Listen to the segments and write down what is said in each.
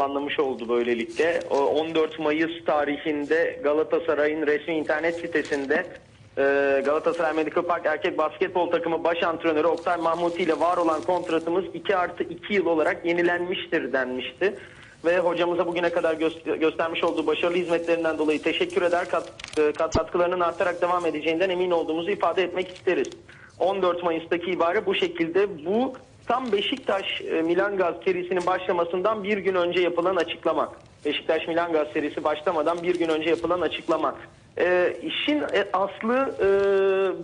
planlamış oldu böylelikle. O 14 Mayıs tarihinde Galatasaray'ın resmi internet sitesinde e, Galatasaray Medical Park Erkek Basketbol Takımı baş antrenörü Oktay Mahmuti ile var olan kontratımız 2 artı 2 yıl olarak yenilenmiştir denmişti. Ve hocamıza bugüne kadar gö- göstermiş olduğu başarılı hizmetlerinden dolayı teşekkür eder. Kat, e, kat katkılarının artarak devam edeceğinden emin olduğumuzu ifade etmek isteriz. 14 Mayıs'taki ibare bu şekilde. Bu tam Beşiktaş e, Milan Gaz serisinin başlamasından bir gün önce yapılan açıklama. Beşiktaş Milan Gaz serisi başlamadan bir gün önce yapılan açıklama. E, işin e, aslı e,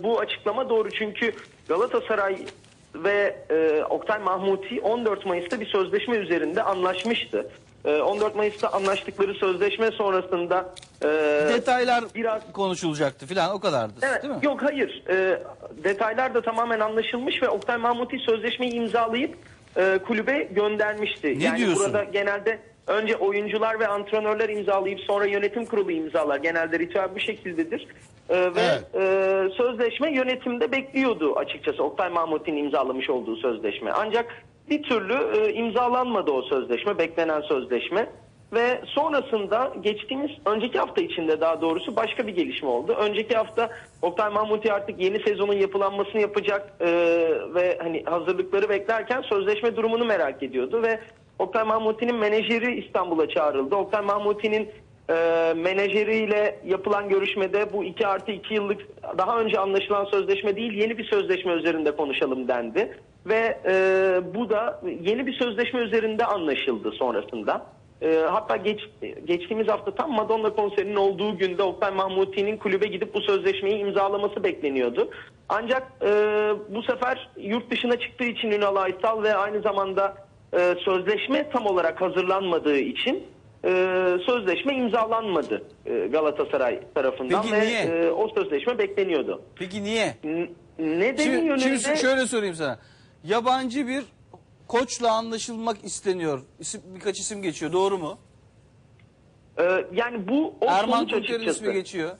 bu açıklama doğru çünkü Galatasaray ve e, Oktay Mahmuti 14 Mayıs'ta bir sözleşme üzerinde anlaşmıştı. E, 14 Mayıs'ta anlaştıkları sözleşme sonrasında e, Detaylar biraz konuşulacaktı filan o kadardı Evet, değil mi? yok hayır. Ee, detaylar da tamamen anlaşılmış ve Oktay Mahmuti sözleşmeyi imzalayıp e, kulübe göndermişti. Ne yani diyorsun? burada genelde önce oyuncular ve antrenörler imzalayıp sonra yönetim kurulu imzalar. Genelde ritüel bu şekildedir. Ee, ve Evet. e, sözleşme yönetimde bekliyordu açıkçası Oktay Mahmuti'nin imzalamış olduğu sözleşme. Ancak bir türlü e, imzalanmadı o sözleşme, beklenen sözleşme. Ve sonrasında geçtiğimiz önceki hafta içinde daha doğrusu başka bir gelişme oldu. Önceki hafta Oktay Mahmuti artık yeni sezonun yapılanmasını yapacak e, ve hani hazırlıkları beklerken sözleşme durumunu merak ediyordu ve Oktay Mahmuti'nin menajeri İstanbul'a çağrıldı. Oktay Mahmuti'nin e, menajeriyle yapılan görüşmede bu 2 artı 2 yıllık daha önce anlaşılan sözleşme değil yeni bir sözleşme üzerinde konuşalım dendi. Ve e, bu da yeni bir sözleşme üzerinde anlaşıldı sonrasında. E, hatta geç, geçtiğimiz hafta tam Madonna konserinin olduğu günde Oktay Mahmuti'nin kulübe gidip bu sözleşmeyi imzalaması bekleniyordu. Ancak e, bu sefer yurt dışına çıktığı için Ünal Aysal ve aynı zamanda e, sözleşme tam olarak hazırlanmadığı için e, sözleşme imzalanmadı e, Galatasaray tarafından Peki ve niye? e, o sözleşme bekleniyordu. Peki niye? N- nedeni Şimdi, yönünde şimdi şöyle sorayım sana. Yabancı bir koçla anlaşılmak isteniyor. İsim, birkaç isim geçiyor doğru mu? e, yani bu o Erman sonuç Kunter'in açıkçası. ismi geçiyor.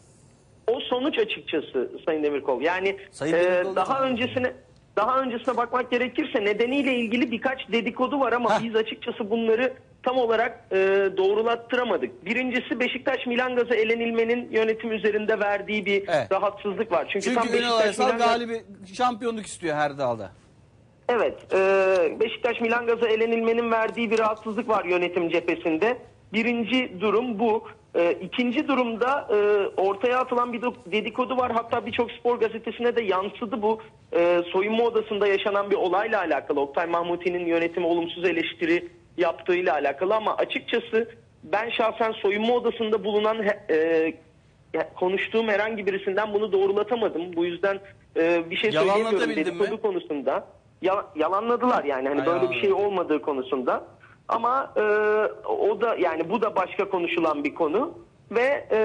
o sonuç açıkçası Sayın Demirkol. Yani Sayın e, Demirkol daha da- öncesine daha öncesine bakmak gerekirse nedeniyle ilgili birkaç dedikodu var ama Heh. biz açıkçası bunları tam olarak e, doğrulattıramadık. Birincisi Beşiktaş Milan Gaz'a elenilmenin yönetim üzerinde verdiği bir Evet. rahatsızlık var. Çünkü, tam Çünkü Beşiktaş Milan Gaz- galibi şampiyonluk istiyor her dalda. Evet, e, Beşiktaş Milan Gaz'a elenilmenin verdiği bir rahatsızlık var yönetim cephesinde. Birinci durum bu. E, ikinci durumda e, ortaya atılan bir do- dedikodu var. Hatta birçok spor gazetesine de yansıdı bu. E, soyunma odasında yaşanan bir olayla alakalı. Oktay Mahmuti'nin yönetimi olumsuz eleştiri yaptığıyla alakalı ama açıkçası ben şahsen soyunma odasında bulunan e, konuştuğum herhangi birisinden bunu doğrulatamadım. Bu yüzden e, bir şey söyleyemiyorum Yalanlatabildin mi? dedikodu konusunda. Ya, yalanladılar yani hani böyle bir şey olmadığı konusunda. Ama e, o da yani bu da başka konuşulan bir konu ve e,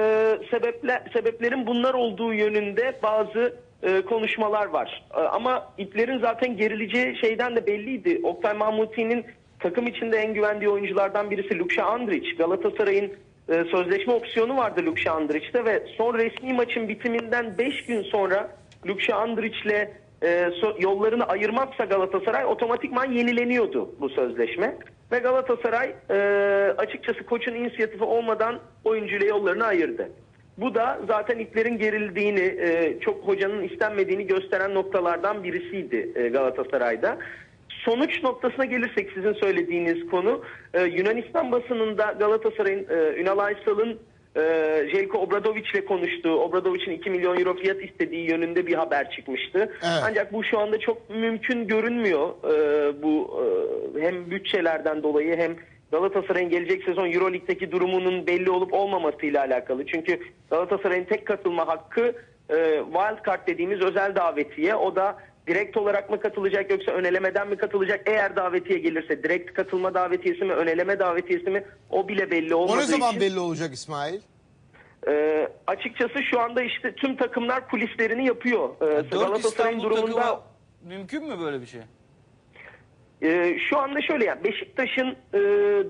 sebepler sebeplerin bunlar olduğu yönünde bazı e, konuşmalar var. E, ama iplerin zaten gerileceği şeyden de belliydi. Oktay Mahmuti'nin takım içinde en güvendiği oyunculardan birisi Lukša Andrić. Galatasaray'ın e, sözleşme opsiyonu vardı Lukša Andrić'te ve son resmi maçın bitiminden 5 gün sonra Lukša Andrić'le e, so- yollarını ayırmazsa Galatasaray otomatikman yenileniyordu bu sözleşme. Ve Galatasaray e, açıkçası koçun inisiyatifi olmadan oyuncuyla yollarını ayırdı. Bu da zaten iplerin gerildiğini, e, çok hocanın istenmediğini gösteren noktalardan birisiydi e, Galatasaray'da. Sonuç noktasına gelirsek sizin söylediğiniz konu e, Yunanistan basınında Galatasaray'ın e, Ünal Aysal'ın e, Jelko Obradovic ile konuştuğu, Obradovic'in 2 milyon euro fiyat istediği yönünde bir haber çıkmıştı. Evet. Ancak bu şu anda çok mümkün görünmüyor. E, bu e, hem bütçelerden dolayı hem Galatasaray'ın gelecek sezon Euroleague'deki durumunun belli olup olmamasıyla alakalı. Çünkü Galatasaray'ın tek katılma hakkı e, wild card dediğimiz özel davetiye. O da direkt olarak mı katılacak yoksa önelemeden mi katılacak? Eğer davetiye gelirse direkt katılma davetiyesi mi, öneleme davetiyesi mi o bile belli olmadığı O ne zaman için. belli olacak İsmail? e, açıkçası şu anda işte tüm takımlar kulislerini yapıyor. E, Dört Galatasaray'ın İstanbul durumunda takımı mümkün mü böyle bir şey? Ee, şu anda şöyle yani Beşiktaş'ın e,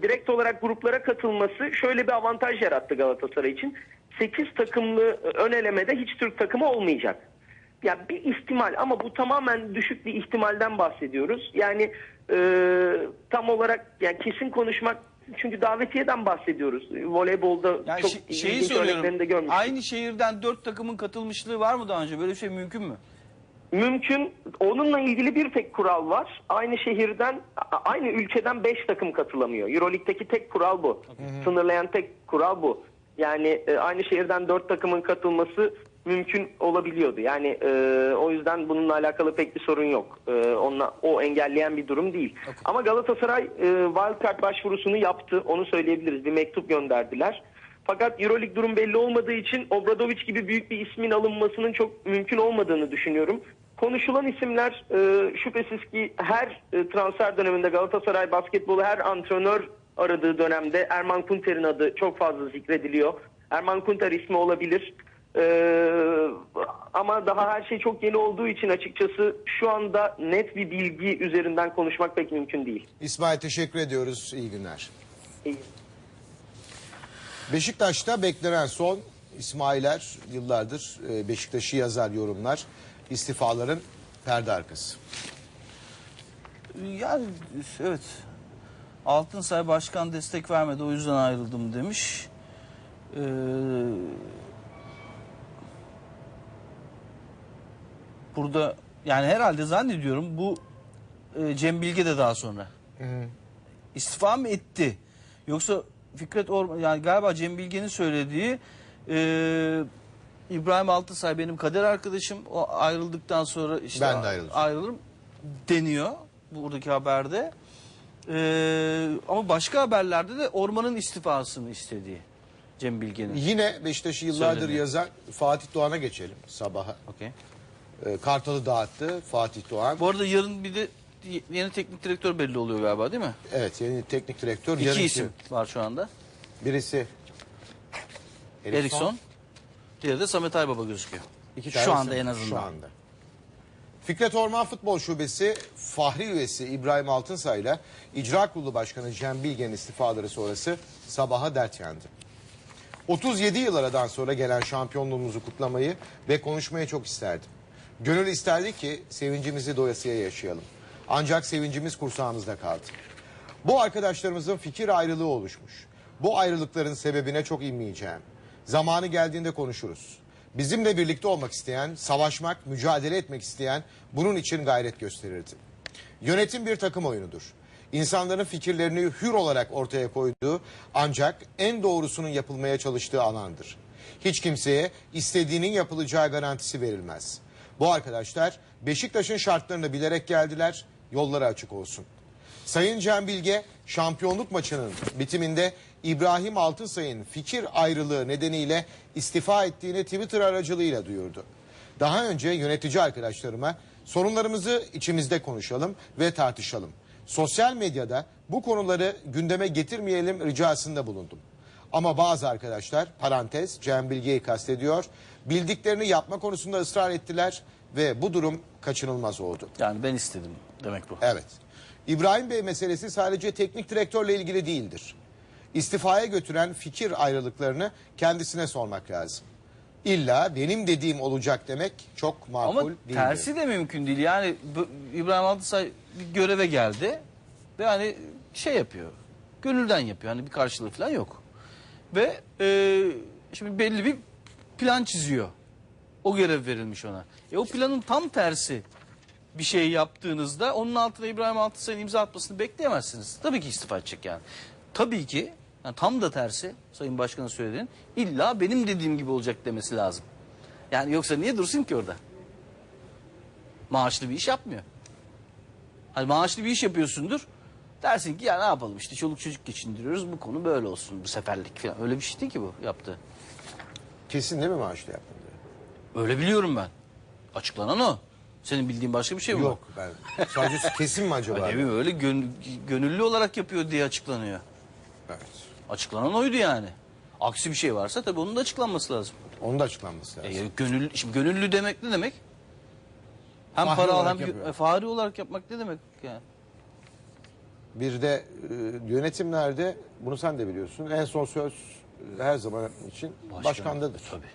direkt olarak gruplara katılması şöyle bir avantaj yarattı Galatasaray için. 8 takımlı e, ön elemede hiç Türk takımı olmayacak. Ya bir ihtimal ama bu tamamen düşük bir ihtimalden bahsediyoruz. Yani e, tam olarak yani kesin konuşmak Çünkü davetiyeden bahsediyoruz. Voleybolda Yani çok şe- şeyi de soruyorum. görmüştük. Aynı şehirden dört takımın katılmışlığı var mı daha önce? Böyle bir şey mümkün mü? Mümkün. Onunla ilgili bir tek kural var. Aynı şehirden, aynı ülkeden 5 takım katılamıyor. Euroleague'deki tek kural bu. Sınırlayan tek kural bu. Yani e, aynı şehirden 4 takımın katılması mümkün olabiliyordu. Yani e, o yüzden bununla alakalı pek bir sorun yok. E, onunla, o engelleyen bir durum değil. Ama Galatasaray e, wildcard başvurusunu yaptı. Onu söyleyebiliriz. Bir mektup gönderdiler. Fakat Euroleague durum belli olmadığı için Obradoviç gibi büyük bir ismin alınmasının çok mümkün olmadığını düşünüyorum. Konuşulan isimler e, şüphesiz ki her e, transfer döneminde Galatasaray basketbolu her antrenör aradığı dönemde Erman Kunter'in adı çok fazla zikrediliyor. Erman Kunter ismi olabilir. E, ama daha her şey çok yeni olduğu için açıkçası şu anda net bir bilgi üzerinden konuşmak pek mümkün değil. İsmail teşekkür ediyoruz. İyi günler. İyi. Beşiktaş'ta beklenen son İsmailer yıllardır e, Beşiktaş'ı yazar yorumlar. İstifaların perde arkası. Yani evet. Altınsay Başkan destek vermedi o yüzden ayrıldım demiş. Ee, burada yani herhalde zannediyorum bu e, Cem Bilge de daha sonra. İstifa mı etti? Yoksa Fikret Orman yani galiba Cem Bilge'nin söylediği e, İbrahim Altısay benim kader arkadaşım. O ayrıldıktan sonra işte Ben de ayrılacağım. ayrılırım deniyor buradaki haberde. E, ama başka haberlerde de Orman'ın istifasını istediği Cem Bilge'nin. Yine Beşiktaş'ı yıllardır Söyleniyor. yazan Fatih Doğan'a geçelim sabaha. Okey. E, Kartal'ı dağıttı Fatih Doğan. Bu arada yarın bir de yeni teknik direktör belli oluyor galiba değil mi? Evet yeni teknik direktör. İki yarınki- isim var şu anda. Birisi Eriksson. Diğeri de Samet Aybaba gözüküyor. İki şu anda en azından. Şu anda. Fikret Orman Futbol Şubesi Fahri üyesi İbrahim Altınsay ile İcra Kurulu Başkanı Cem Bilge'nin istifaları sonrası sabaha dert yandı. 37 yıl aradan sonra gelen şampiyonluğumuzu kutlamayı ve konuşmayı çok isterdim. Gönül isterdi ki sevincimizi doyasıya yaşayalım. Ancak sevincimiz kursağımızda kaldı. Bu arkadaşlarımızın fikir ayrılığı oluşmuş. Bu ayrılıkların sebebine çok inmeyeceğim. Zamanı geldiğinde konuşuruz. Bizimle birlikte olmak isteyen, savaşmak, mücadele etmek isteyen bunun için gayret gösterirdi. Yönetim bir takım oyunudur. İnsanların fikirlerini hür olarak ortaya koyduğu ancak en doğrusunun yapılmaya çalıştığı alandır. Hiç kimseye istediğinin yapılacağı garantisi verilmez. Bu arkadaşlar Beşiktaş'ın şartlarını bilerek geldiler, yolları açık olsun. Sayın Cem Bilge şampiyonluk maçının bitiminde İbrahim Altınsay'ın fikir ayrılığı nedeniyle istifa ettiğini Twitter aracılığıyla duyurdu. Daha önce yönetici arkadaşlarıma sorunlarımızı içimizde konuşalım ve tartışalım. Sosyal medyada bu konuları gündeme getirmeyelim ricasında bulundum. Ama bazı arkadaşlar parantez Cem Bilge'yi kastediyor bildiklerini yapma konusunda ısrar ettiler ve bu durum kaçınılmaz oldu. Yani ben istedim demek bu. Evet. İbrahim Bey meselesi sadece teknik direktörle ilgili değildir. İstifaya götüren fikir ayrılıklarını kendisine sormak lazım. İlla benim dediğim olacak demek çok makul Ama değildir. tersi de mümkün değil. Yani İbrahim Altınsay bir göreve geldi ve hani şey yapıyor. Gönülden yapıyor. Hani bir karşılığı falan yok. Ve e, şimdi belli bir plan çiziyor. O görev verilmiş ona. E o planın tam tersi bir şey yaptığınızda onun altına İbrahim Altınsay'ın imza atmasını bekleyemezsiniz. Tabii ki istifa edecek yani. Tabii ki yani tam da tersi Sayın Başkan'ın söylediğinin illa benim dediğim gibi olacak demesi lazım. Yani yoksa niye dursun ki orada? Maaşlı bir iş yapmıyor. Hani maaşlı bir iş yapıyorsundur. Dersin ki ya ne yapalım işte çoluk çocuk geçindiriyoruz bu konu böyle olsun bu seferlik falan. Öyle bir şey değil ki bu yaptığı. Kesin değil mi maaşlı yaptın diye? Öyle biliyorum ben. Açıklanan o. Senin bildiğin başka bir şey mi var? Yok ben. Sadece kesin mi acaba? Ay, Ne bileyim öyle gön- gönüllü olarak yapıyor diye açıklanıyor. Evet. Açıklanan oydu yani. Aksi bir şey varsa tabii onun da açıklanması lazım. Onun da açıklanması lazım. E, gönüllü, şimdi gönüllü demek ne demek? Hem Fahri para al olarak hem yapıyor. e, fahri olarak yapmak ne demek yani? Bir de e, yönetimlerde bunu sen de biliyorsun. En son söz e, her zaman için Başkan- başkandadır. Tabii.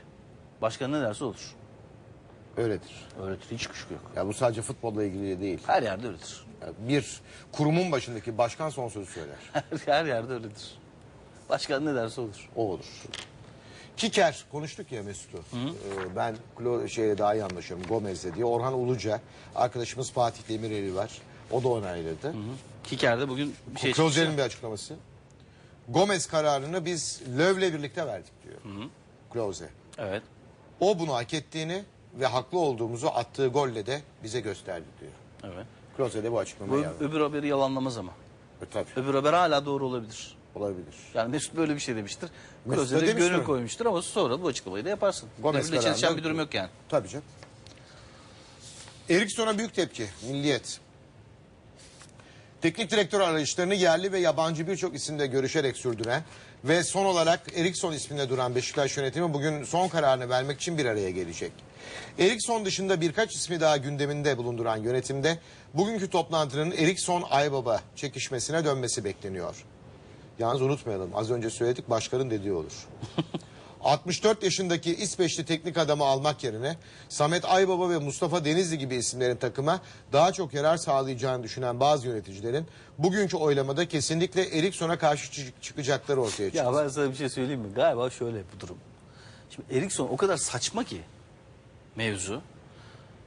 Başkan ne derse olur. Öyledir. Öyledir hiç kuşku yok. Ya bu sadece futbolla ilgili değil. Her yerde öyledir. Bir kurumun başındaki başkan son sözü söyler. Her yerde öyledir. Başkan ne derse olur. O olur. Kiker konuştuk ya Mesut'u. Ee, ben Klo şeye daha iyi anlaşıyorum Gomez'le diye. Orhan Uluca arkadaşımız Fatih Demireli var. O da onayladı. Kiker'de bugün bir şey Klozel'in çıkmış. bir açıklaması. Gomez kararını biz Löv'le birlikte verdik diyor. Kloze. Evet. O bunu hak ettiğini ve haklı olduğumuzu attığı golle de bize gösterdi diyor. Evet. Kloze de bu açıklamayı yaptı. öbür haberi yalanlamaz ama. E, Tabii Öbür haber hala doğru olabilir. olabilir. Yani Mesut böyle bir şey demiştir. Mesut da Kloze'de demiştir gönül mi? koymuştur ama sonra bu açıklamayı da yaparsın. Gomez çelişen kararında- bir durum yok yani. Tabii canım. Eriksson'a büyük tepki. Milliyet. Teknik direktör arayışlarını yerli ve yabancı birçok isimle görüşerek sürdüren ve son olarak Eriksson isminde duran Beşiktaş yönetimi bugün son kararını vermek için bir araya gelecek. Eriksson dışında birkaç ismi daha gündeminde bulunduran yönetimde bugünkü toplantının Eriksson Aybaba çekişmesine dönmesi bekleniyor. Yalnız unutmayalım az önce söyledik başkanın dediği olur. 64 yaşındaki İsveçli teknik adamı almak yerine Samet Aybaba ve Mustafa Denizli gibi isimlerin takıma daha çok yarar sağlayacağını düşünen bazı yöneticilerin bugünkü oylamada kesinlikle Eriksson'a karşı çık- çıkacakları ortaya çıktı. Ya ben sana bir şey söyleyeyim mi? Galiba şöyle bu durum. Şimdi Eriksson o kadar saçma ki mevzu.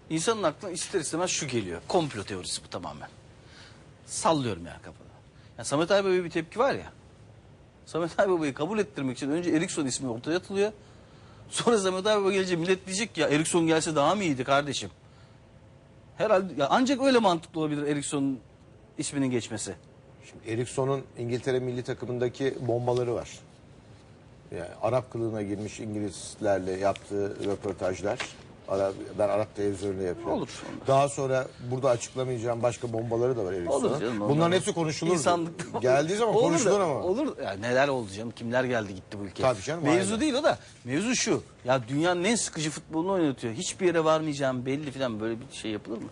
İnsanın aklına ister istemez şu geliyor. Komplo teorisi bu tamamen. Sallıyorum yani kafada. Yani Samet Aybaba'ya bir tepki var ya. Samet Aybaba'yı kabul ettirmek için önce Eriksson ismi ortaya atılıyor. Sonra Samet Aybaba gelince millet diyecek ki ya Eriksson gelse daha mı iyiydi kardeşim? Herhalde ya ancak öyle mantıklı olabilir Eriksson'un isminin geçmesi. Şimdi Eriksson'un İngiltere milli takımındaki bombaları var. Yani Arap kılığına girmiş İngilizlerle yaptığı röportajlar. Arap, ben Arap televizyonuyla yapıyorum. Olur. Daha sonra burada açıklamayacağım başka bombaları da var Eriksson'un. Olur canım. Bunların hepsi konuşulur. İnsanlıkta Geldiği zaman Olur konuşulur da- ama. Olur. Ya neler oldu canım? Kimler geldi gitti bu ülkeye? Tabii canım, Mevzu aynen. değil o da. Mevzu şu. Ya dünyanın en sıkıcı futbolunu oynatıyor. Hiçbir yere varmayacağım belli falan böyle bir şey yapılır mı?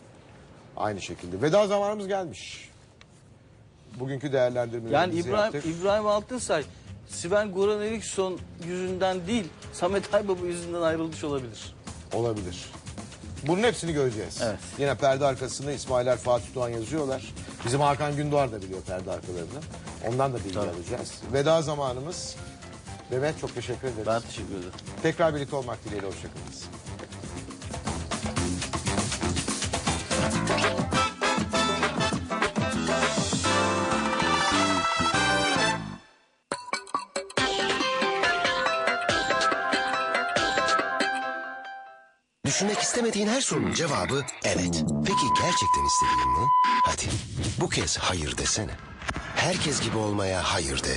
Aynı şekilde. Veda zamanımız gelmiş. Bugünkü değerlendirmelerimizi Yani İbrahim yaptık. İbrahim Altınsay Sven Goran Eriksson yüzünden değil Samet Aybaba yüzünden ayrılmış olabilir. Olabilir. Bunun hepsini göreceğiz. Evet. Yine perde arkasında İsmailer Fatih Doğan yazıyorlar. Bizim Hakan Gündoğar da biliyor perde arkalarını. Ondan da bilgi Tabii. alacağız. Veda zamanımız. Mehmet çok teşekkür ederiz. Ben teşekkür ederim. Tekrar birlikte olmak dileğiyle hoşçakalınız. İstemediğin her sorunun cevabı evet. Peki gerçekten istediğin mi? Hadi bu kez hayır desene. Herkes gibi olmaya hayır de.